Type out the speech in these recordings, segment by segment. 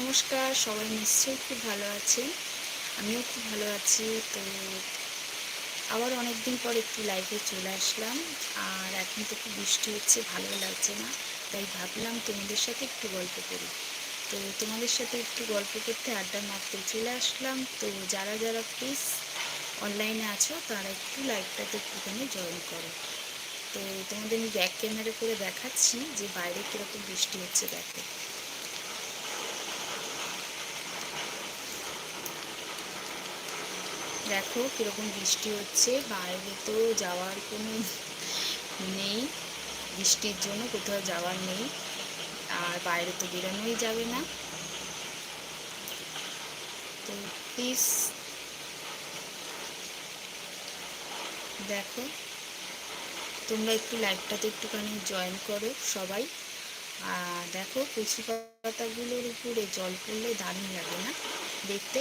নমস্কার, সবাই নিশ্চয়ই খুব ভালো আছেন। আমিও খুব ভালো আছি। তো আবার অনেক দিন পর একটু লাইভে চলে আসলাম। আর এখন তো খুব বৃষ্টি হচ্ছে ভালো লাগছে না। তাই ভাবলাম তোমাদের সাথে একটু গল্প করি। তো তোমাদের সাথে একটু গল্প করতে আড্ডা মারতে চলে আসলাম। তো যারা যারা প্লিজ অনলাইনে আছো, তারা একটু লাইভটাতে একটুখানি জয়েন করো। তো তোমাদের আমি ব্যাক ক্যামেরা করে দেখাচ্ছি যে বাইরে কীরকম বৃষ্টি হচ্ছে দেখো। দেখো কীরকম বৃষ্টি হচ্ছে। বাইরে তো যাওয়ার কোনো নেই। বৃষ্টির জন্য কোথাও যাওয়ার নেই। আর বাইরে তো বেরোনোই যাবে না। তো প্লিজ দেখো। তোমরা একটু লাইভটাতে একটুখানি জয়েন করো সবাই। আর দেখো কচু পাতাগুলোর উপরে জল পড়লে দারুণ লাগে না? দেখতে।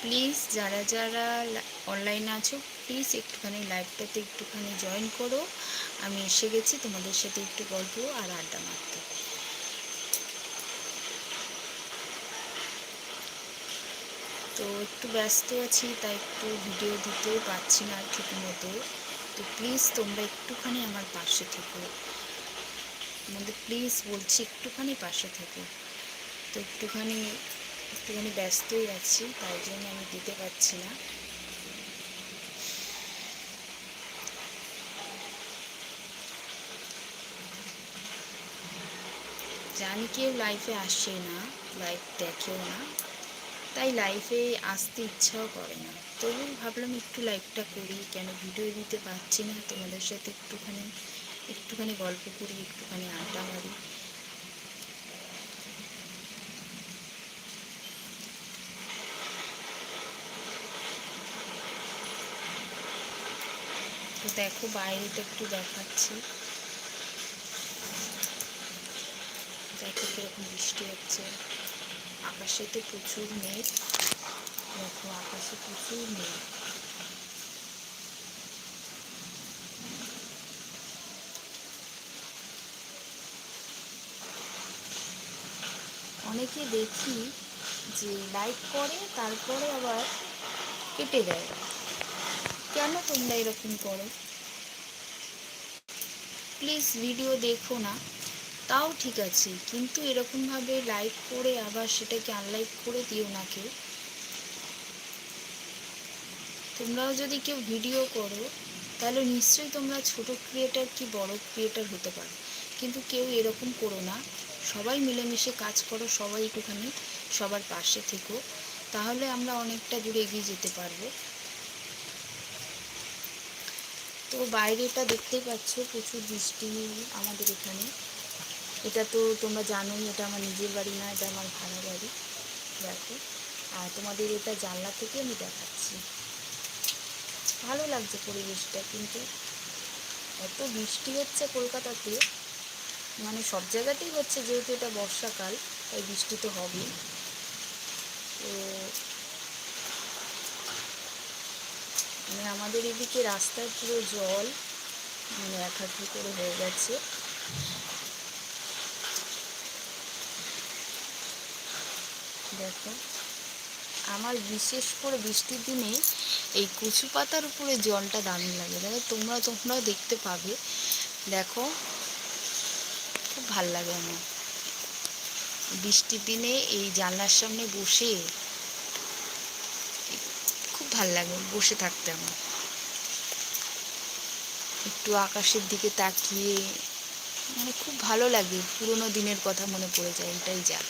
প্লিজ যারা যারা অনলাইনে আছো প্লিজ একটুখানি লাইভটাতে একটুখানি জয়েন করো। আমি এসে গেছি, তোমাদের সাথে একটু গল্প আর আড্ডা মারতে। তো একটু ব্যস্ত আছি, তাই একটু ভিডিও দিতেও পারছি না ঠিক মতো তো প্লিজ তোমরা একটুখানি আমার পাশে থেকো। আমাদের প্লিজ বলছি, একটুখানি পাশে থেকো। তো একটুখানি একটুখানি ব্যস্তই আছি, তাই জন্য আমি দিতে পারছি না। জানি কেউ লাইফে আসে না লাইফ দেখেও না, তাই লাইফে আসতে ইচ্ছাও করে না। তবু ভাবলাম একটু লাইফটা করি, কেন ভিডিও দিতে পারছি না। তোমাদের সাথে একটুখানি একটুখানি গল্প করি, একটুখানি আড্ডা মারি। দেখো, বাইরেটা একটু দেখাচ্ছি। দেখো কীরকম বৃষ্টি হচ্ছে। আকাশে তো প্রচুর মেঘ। দেখো, আকাশে প্রচুর মেঘ। অনেকে দেখি যে লাইক করে, তারপরে আবার কেটে দেয়। কেন তোমরা এরকম করো? প্লিজ ভিডিও দেখো না। তাও ঠিক আছে, কিন্তু এরকমভাবে লাইক করে আবার সেটাকে আনলাইক করে দিও না কেউ। তোমরাও যদি কেউ ভিডিও করো, তাহলে নিশ্চয়ই তোমরা ছোট ক্রিয়েটার কি বড় ক্রিয়েটার হতে পারো। কিন্তু কেউ এরকম করো না। সবাই মিলেমিশে কাজ করো, সবাই একটুখানি সবার পাশে থেকো। তাহলে আমরা অনেকটা দূরে এগিয়ে যেতে পারব। তো বাইরেটা দেখতেই পাচ্ছ, প্রচুর বৃষ্টি আমাদের এখানে। এটা তো তোমরা জানোই, এটা আমার নিজের বাড়ি না, এটা আমার ভাড়া বাড়ি। দেখো। আর তোমাদের এটা জানলা থেকে আমি দেখাচ্ছি। ভালো লাগছে পরিবেশটা, কিন্তু এত বৃষ্টি হচ্ছে কলকাতাতে। মানে সব জায়গাতেই হচ্ছে, যেহেতু এটা বর্ষাকাল, তাই বৃষ্টি তো হবেই। তো মানে আমাদের এদিকে রাস্তার পুরো জল মানে এক করে হয়ে গেছে। দেখো, আমার বিশেষ করে বৃষ্টির দিনে এই কচু পাতার উপরে জলটা দামি লাগে। দেখো, তোমরা তোমরাও দেখতে পাবে। দেখো, খুব ভালো লাগে আমার। বৃষ্টির দিনে এই জানলার সামনে বসে ভালো লাগে, বসে থাকতে আমার। একটু আকাশের দিকে তাকিয়ে মানে খুব ভালো লাগে, পুরোনো দিনের কথা মনে পড়ে যায়, এটাই যা।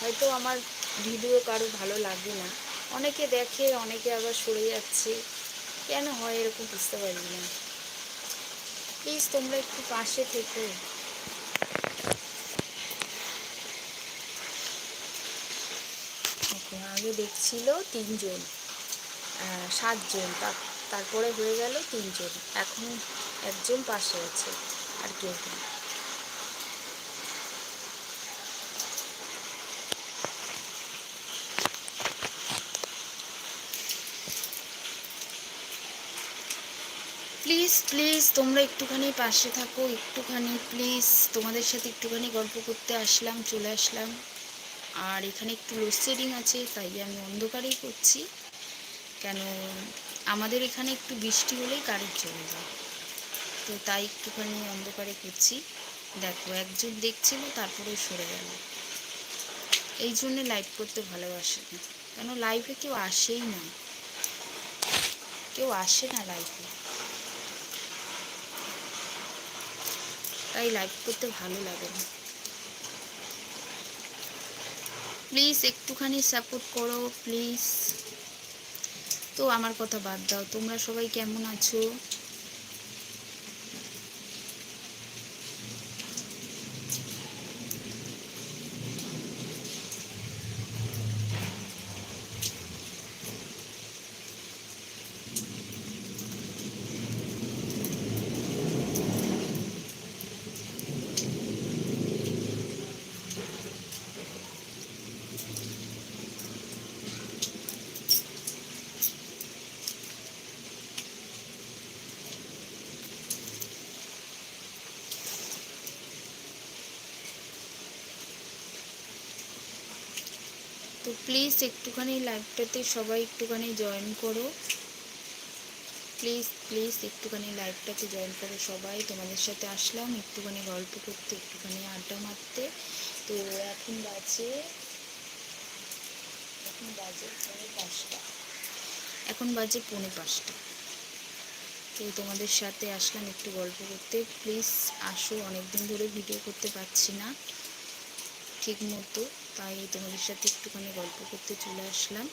হয়তো আমার ভিডিও কারও ভালো লাগে না। অনেকে দেখে, অনেকে আবার সরে যাচ্ছে। কেন হয় এরকম বুঝতে পারি না। প্লিজ তোমরা একটু পাশে থেকো। ওকে, আগে দেখছিল তিনজন সাতজন তারপরে হয়ে গেল তিনজন। এখন একজন পাশে আছে আর কেউ প্লিজ প্লিজ তোমরা একটুখানি পাশে থাকো, একটুখানি প্লিজ তোমাদের সাথে একটুখানি গল্প করতে আসলাম, চলে আসলাম। আর এখানে একটু লোডশেডিং আছে, তাই আমি অন্ধকারেই করছি কেন, আমাদের এখানে একটু বৃষ্টি হলেই কারেন্ট চলে যায়। তো তাই একটুখানি অন্ধকারে করছি দেখো, একজন দেখছিল তারপরে সরে গেল। এই জন্যে লাইভ করতে ভালোবাসে না। কেন লাইভে কেউ আসেই না। কেউ আসে না লাইভে তাই লাইভ করতে ভালো লাগে না। প্লিজ একটুখানি সাপোর্ট করো প্লিজ তো আমার কথা বাদ দাও। তোমরা সবাই কেমন আছো? তো প্লিজ একটুখানি লাইভটাতে সবাই একটুখানি জয়েন করো। প্লিজ প্লিজ একটুখানি লাইভটাতে জয়েন করো সবাই। তোমাদের সাথে আসলাম, একটুখানি গল্প করতে, একটুখানি আড্ডা মারতে। তো এখন বাজে এখন বাজে পৌনে পাঁচটা। এখন বাজে পৌনে পাঁচটা। তো তোমাদের সাথে আসলাম একটু গল্প করতে। প্লিজ আসো, অনেকদিন ধরে ভিডিও করতে পারছি না, ঠিক মতো। তাই তোমাদের সাথে একটুখানি গল্প করতে চলে আসলাম।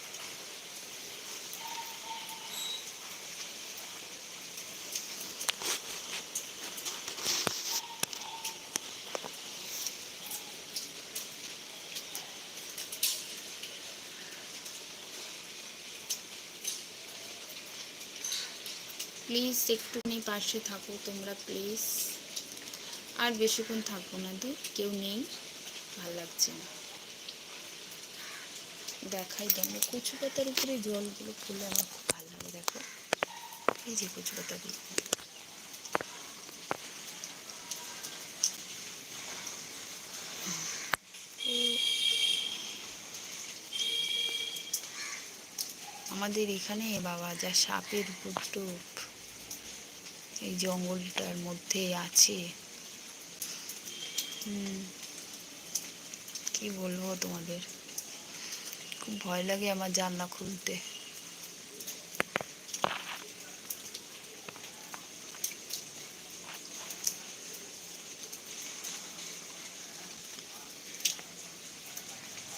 প্লিজ একটুখানি পাশে থাকো তোমরা, প্লিজ। আর বেশিক্ষণ থাকব না, দূর। কেউ নেই, ভালো লাগছে না। দেখাই দেন। কচু পাতার উপরে জলগুলো পড়লে আমার খুব ভালো লাগে, দেখো। এই যে কচু পাতাগুলো আমাদের এখানে বাবা যা সাপের উপদ্রব, এই জঙ্গলটার মধ্যে আছে। কি বলব তোমাদের? খুব ভয় লাগে আমার জানলা খুলতে।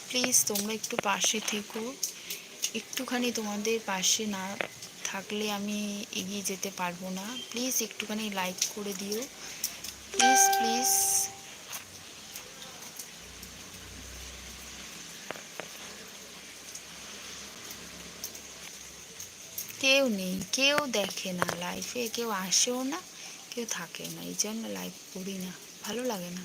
প্লিজ তোমরা একটু পাশে থেকো। একটুখানি তোমাদের পাশে না থাকলে আমি এগিয়ে যেতে পারব না। প্লিজ একটুখানি লাইক করে দিও। প্লিজ প্লিজ কেউ নেই, কেউ দেখে না লাইফে কেউ আসেও না, কেউ থাকে না। এই জন্য লাইভ করি না, ভালো লাগে না।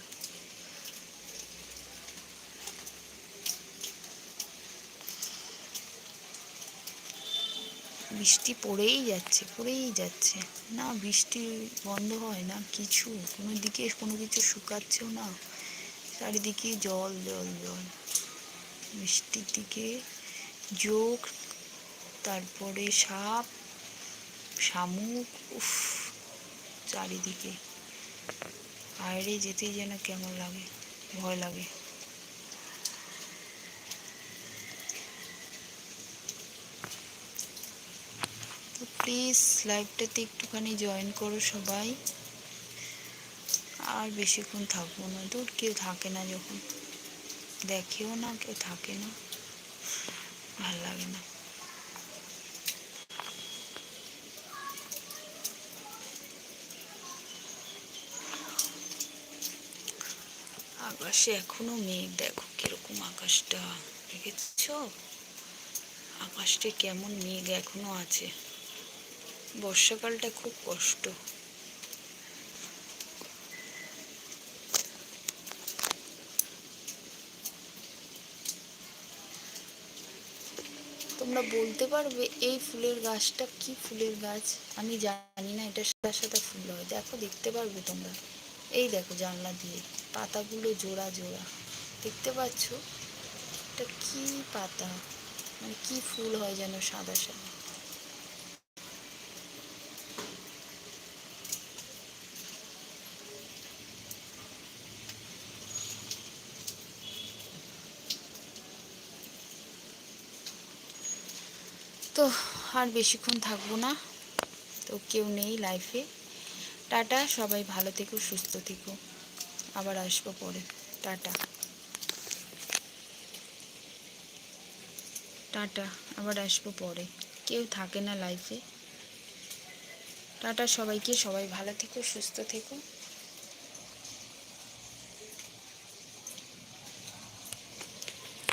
বৃষ্টি পড়েই যাচ্ছে পড়েই যাচ্ছে। না, বৃষ্টি বন্ধ হয় না, কিছু। কোনো দিকে কোনো কিছু শুকাচ্ছেও না। চারিদিকে জল জল জল। বৃষ্টির দিকে যোগ তারপরে সাপ, শামুক, উফ, চারিদিকে। বাইরে যেতেই যেন কেমন লাগে, ভয় লাগে। তো প্লিজ লাইভটাতে একটুখানি জয়েন করো সবাই। আর বেশিক্ষণ থাকব না, দূর কেউ থাকে না যখন। দেখেও না, কেউ থাকে না। ভালো লাগে না। আকাশে এখনও মেঘ, দেখো কীরকম আকাশটা, দেখেছ? আকাশটা কেমন মেঘ এখনও আছে। বর্ষাকালটা খুব কষ্ট। তোমরা বলতে পারবে এই ফুলের গাছটা কি ফুলের গাছ? আমি জানি না এটা সাদা সাদা ফুল হয়। দেখো, দেখতে পারবে তোমরা। এই দেখো জানলা দিয়ে। পাতাগুলো জোড়া জোড়া। দেখতে পাচ্ছ? এটা কি পাতা? মানে কি ফুল হয় যেন সাদা সাদা। তো, আর বেশিক্ষণ থাকব না। তো কেউ নেই লাইফে টাটা, সবাই ভালো থেকো, সুস্থ থেকো। আবার আসব পরে। টাটা। টাটা, আবার আসব পরে। কেউ থাকে না লাইফে টাটা সবাইকে, সবাই ভালো থেকো, সুস্থ থেকো।